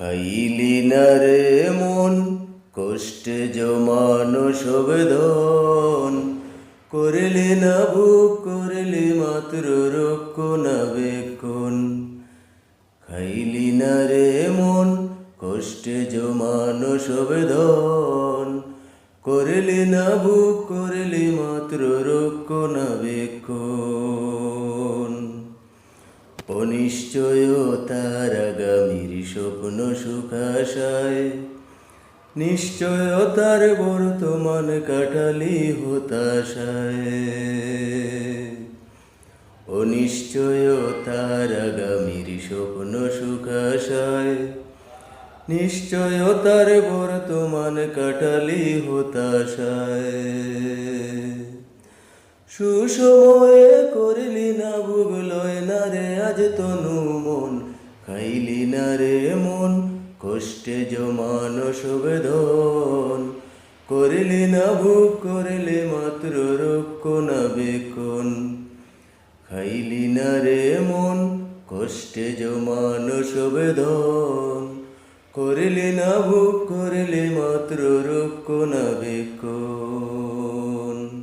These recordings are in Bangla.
খাইলি না মন কষ্টে জমানো সবেদন করলি না বুক করলি মাত্র রক্ষণাবেক্ষণ খাইলি না রে মন কষ্টে জমানো সবেদন করলি না বুক করলি মাত্র রক্ষণাবেক্ষণ অনিশ্চয়তার আগামীর স্বপ্ন সুখাশায়। নিশ্চয়তার বর্তমান কাটালি হতাশায়। অনিশ্চয়তার আগামীর স্বপ্ন সুখাশায়। নিশ্চয়তার বর্তমান কাটালি হতাশায়। সুসময়ে করলি না ভুগলয় না রে আজ তনু মন। খাইলি না রে মন, কষ্টে জমানো সবেদন করলি না ভুগ, করলি মাত্র রক্ষণাবেক্ষণ খাইলি না রে মন, কষ্টে জমানো সবেদন করলি না ভুগ, করলি মাত্র রক্ষণাবেক্ষণ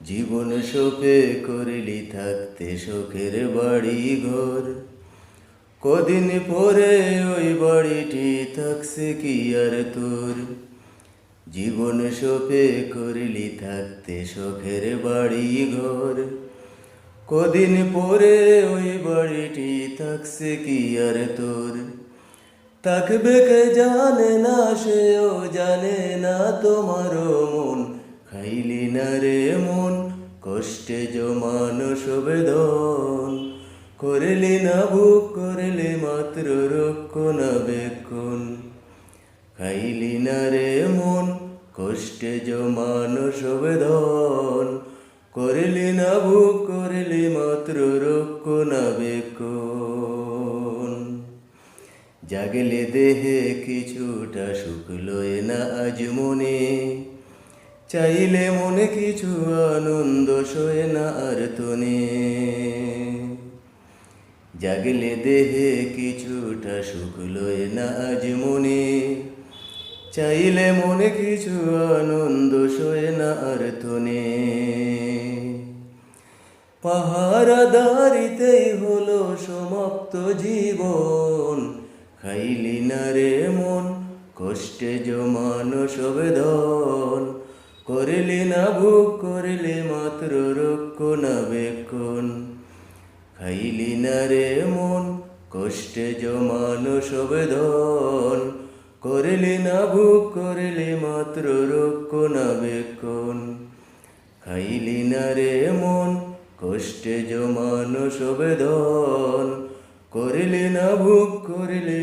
জীবন শোকে করলি থাকতে শোকের বাড়ি ঘর। কদিন পরে ওই বাড়িটি থাকছে কি আর তোর? জীবন শোকে করলি থাকতে শোকের বাড়ি ঘর কদিন পরে ওই বাড়িটি থাকছে কি আর তোর? থাকবে কে জানে না, সেও জানে না তোমারও মন। খাইলি না রে মন, কষ্টে জমানো সবেদন করলি না বুক করলে মাত্র রক্ষণাবেক্ষণ খাইলি না রে মন, কষ্টে জমানো সবেদন করলি না বুক করলে মাত্র রক্ষণাবেক্ষণ জাগলে দেহে কিছুটা শুকলোয় না আজ মনে। চাইলে মনে কিছু আনন্দ সয় না আর তনে। জাগলে দেহে কিছুটা শুকলোয় না আজ মনে। চাইলে মনে কিছু আনন্দ সয় না আর তনে। পাহারা দাঁড়িতেই হলো সমাপ্ত জীবন। খাইলি না রে মন, কষ্টে জমানো সবেদন করলি না ভুক করলি মাত্র রক্ষণাবেক্ষণ খাইলি না রে মন, কষ্টে জমানো সবেদন করলি না ভুক করলি মাত্র রক্ষ না রক্ষণাবেক্ষণ খাইলি না রে মন, কষ্টে জমানো সবেদন করলি না ভুক করলি